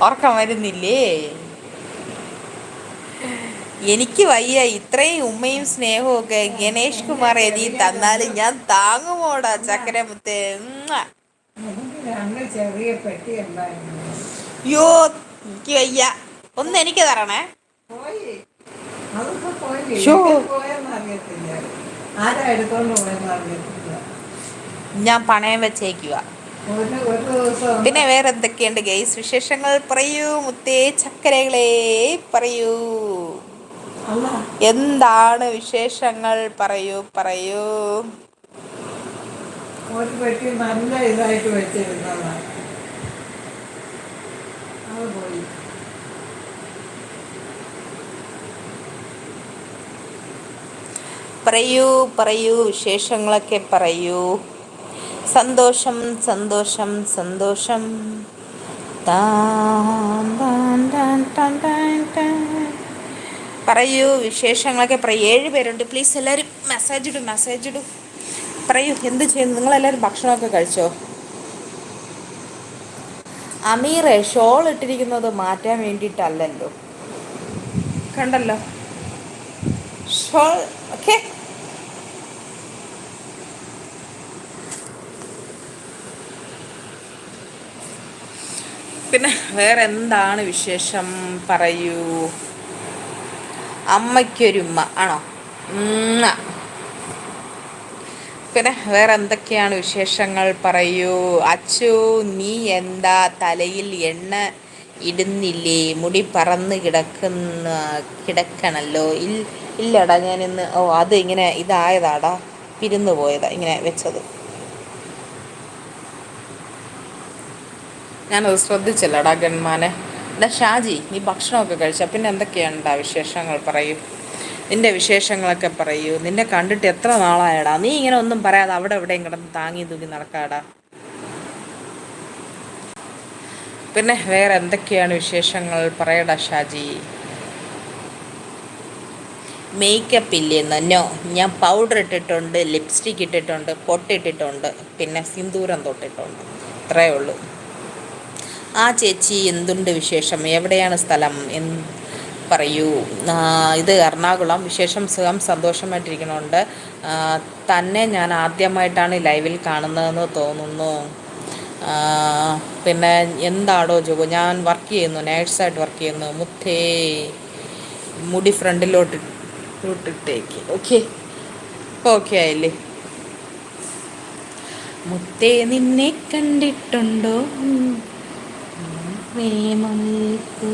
ഉറക്കം വരുന്നില്ലേ? എനിക്ക് വയ്യ ഇത്രയും ഉമ്മയും സ്നേഹവും ഒക്കെ ഗണേഷ് കുമാർ എഴുതി തന്നാലും ഞാൻ താങ്ങുമോടാ ചക്കരമുത്തേ. ചെറിയ പെട്ടി യോ എനിക്ക് വയ്യ. ഒന്ന് എനിക്ക് തരണേ. ഞാൻ പണയം വെച്ചേക്കുക പിന്നെ വേറെ എന്തൊക്കെയുണ്ട് ഗെയ്സ് വിശേഷങ്ങൾ? പറയൂ മുത്തേ ചക്കരകളെ പറയൂ. എന്താണ് വിശേഷങ്ങൾ? പറയൂ പറയൂ. ഒരു പെട്ടി നല്ല ഇതായിട്ട് വെച്ചിരുന്നതാണ് അത് പോയി. പറയൂ പറയൂ വിശേഷങ്ങളൊക്കെ പറയൂ. സന്തോഷം സന്തോഷം സന്തോഷം. പറയൂ വിശേഷങ്ങളൊക്കെ പറയൂ. ഏഴ് പേരുണ്ട്. പ്ലീസ് എല്ലാവരും മെസ്സേജ് ഇടും മെസ്സേജ് ഇടും. പറയൂ എന്ത് ചെയ്യുന്നു? നിങ്ങളെല്ലാവരും ഭക്ഷണമൊക്കെ കഴിച്ചോ? അമീറെ ഷോൾ ഇട്ടിരിക്കുന്നത് മാറ്റാൻ വേണ്ടിയിട്ടല്ലല്ലോ. കണ്ടല്ലോ? ഷോൾ ഓക്കെ പിന്നെ വേറെ എന്താണ് വിശേഷം? പറയൂ. അമ്മയ്ക്കൊരുമ്മ. ആണോ? പിന്നെ വേറെ എന്തൊക്കെയാണ് വിശേഷങ്ങൾ? പറയൂ. അച്ചു നീ എന്താ തലയിൽ എണ്ണ ഇടുന്നില്ലേ? മുടി പറന്ന് കിടക്കുന്ന കിടക്കണല്ലോ. ഇല്ലടാ ഞാൻ ഇന്ന് ഓ അത് ഇങ്ങനെ ഇതായതാടാ. പിരുന്നു പോയതാ ഇങ്ങനെ വെച്ചത്. ഞാനത് ശ്രദ്ധിച്ചില്ലടാ ഗൺമാനെ. എടാ ഷാജി നീ ഭക്ഷണമൊക്കെ കഴിച്ച? പിന്നെ എന്തൊക്കെയാണ്ടാ വിശേഷങ്ങൾ പറയൂ. നിന്റെ വിശേഷങ്ങളൊക്കെ പറയൂ. നിന്നെ കണ്ടിട്ട് എത്ര നാളായടാ? നീ ഇങ്ങനെ ഒന്നും പറയാതെ അവിടെ എവിടെയും കിടന്ന് താങ്ങി തൂങ്ങി നടക്കാടാ. പിന്നെ വേറെ എന്തൊക്കെയാണ് വിശേഷങ്ങൾ പറയടാ ഷാജി? മേക്കപ്പ് ഇല്ലെന്ന്. നോ ഞാൻ പൗഡർ ഇട്ടിട്ടുണ്ട് ലിപ്സ്റ്റിക് ഇട്ടിട്ടുണ്ട് പൊട്ടിട്ടിട്ടുണ്ട് പിന്നെ സിന്ദൂരം തൊട്ടിട്ടുണ്ട്. ഇത്രയേ ഉള്ളൂ. ആ ചേച്ചി എന്തുണ്ട് വിശേഷം? എവിടെയാണ് സ്ഥലം? എന്ന് പറയൂ. ഇത് എറണാകുളം. വിശേഷം സുഖം സന്തോഷമായിട്ടിരിക്കണുണ്ട് തന്നെ ഞാൻ ആദ്യമായിട്ടാണ് ലൈവിൽ കാണുന്നതെന്ന് തോന്നുന്നു. പിന്നെ എന്താടോ ജോബ്? ഞാൻ വർക്ക് ചെയ്യുന്നു നേഴ്സായിട്ട് വർക്ക് ചെയ്യുന്നു. മുത്തേ മുടി ഫ്രണ്ടിലോട്ട് ഇട്ടേക്ക് ഓക്കെ. ഓക്കെ ആയില്ലേ? മുത്തേ നിന്നെ കണ്ടിട്ടുണ്ടോ? പ്രേമൽക്കു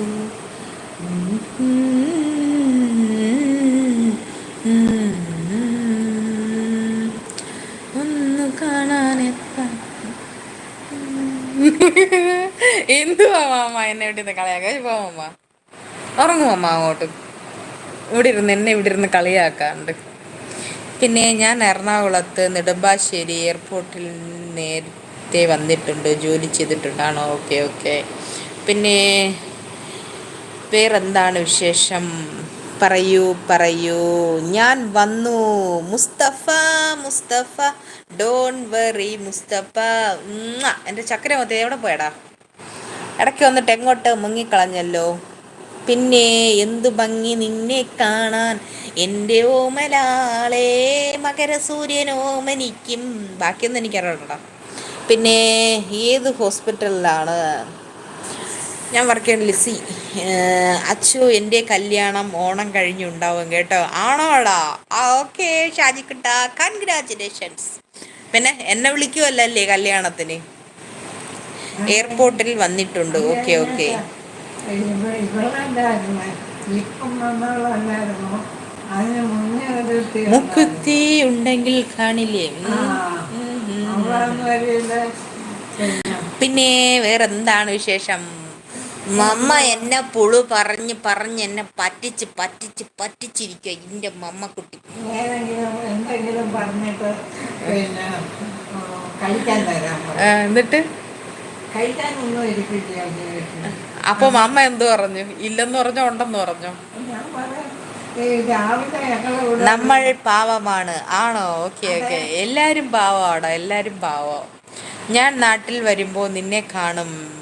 ഒന്ന് കാണാനെത്താ എന്തുവാ മാമ എന്നെ ഇവിടെ നിന്ന് കളിയാക്കാൻ പോ മാമ ഉറങ്ങും മാമ അങ്ങോട്ട്. ഇവിടെ ഇരുന്ന് എന്നെ ഇവിടെ ഇരുന്ന് കളിയാക്കാണ്ട്. പിന്നെ ഞാൻ എറണാകുളത്ത് നെടുമ്പാശ്ശേരി എയർപോർട്ടിൽ നേരത്തെ വന്നിട്ടുണ്ട് ജോലി ചെയ്തിട്ടുണ്ടാണോ? Okay okay. പിന്നെ വേറെന്താണ് വിശേഷം? പറയൂ പറയൂ. ഞാൻ വന്നു. Mustafa Mustafa don't worry Mustafa. എന്റെ ചക്കര മൊത്തം എവിടെ പോയടാ? ഇടയ്ക്ക് വന്നിട്ട് എങ്ങോട്ട് മുങ്ങിക്കളഞ്ഞല്ലോ. പിന്നെ എന്തു ഭംഗി നിന്നെ കാണാൻ. എന്റെ ഓമലാളേ മകരസൂര്യനോമനിക്കും ബാക്കിയൊന്നും എനിക്കറിയണ്ട. പിന്നെ ഏത് ഹോസ്പിറ്റലിലാണ്? ഞാൻ വർക്ക് ചെയ്യുന്ന ലിസി. അച്ചു എന്റെ കല്യാണം ഓണം കഴിഞ്ഞുണ്ടാവും കേട്ടോ. ആണോടാ ഓക്കെ ഷാജിക്കുട്ട. കൺഗ്രാചുലേഷൻസ് പിന്നെ എന്നെ വിളിക്കുമല്ലേ കല്യാണത്തിന്? എയർപോർട്ടിൽ വന്നിട്ടുണ്ട്. Okay okay. മുക്കുത്തി ഉണ്ടെങ്കിൽ കാണില്ലേ? പിന്നെ വേറെ എന്താണ് വിശേഷം? മമ്മ എന്നെ പുളു പറഞ്ഞ് പറഞ്ഞ് എന്നെ പറ്റിച്ച് പറ്റിച്ച് പറ്റിച്ചിരിക്കുക എന്റെ മമ്മ കുട്ടി എന്തെങ്കിലും പറഞ്ഞിട്ട് പിന്നെ കഴിക്കാൻ എന്നിട്ട്? കഴിക്കാനൊന്നും ഇരിക്കില്ല വീട്ടിൽ അപ്പൊ മമ്മ എന്തു പറഞ്ഞു? ഇല്ലെന്ന് പറഞ്ഞോ ഉണ്ടെന്ന് പറഞ്ഞോ? നമ്മൾ പാവമാണ്. ആണോ? Okay okay. എല്ലാരും പാവമാണോ എല്ലാരും പാവം. ഞാൻ നാട്ടിൽ വരുമ്പോൾ നിന്നെ കാണും.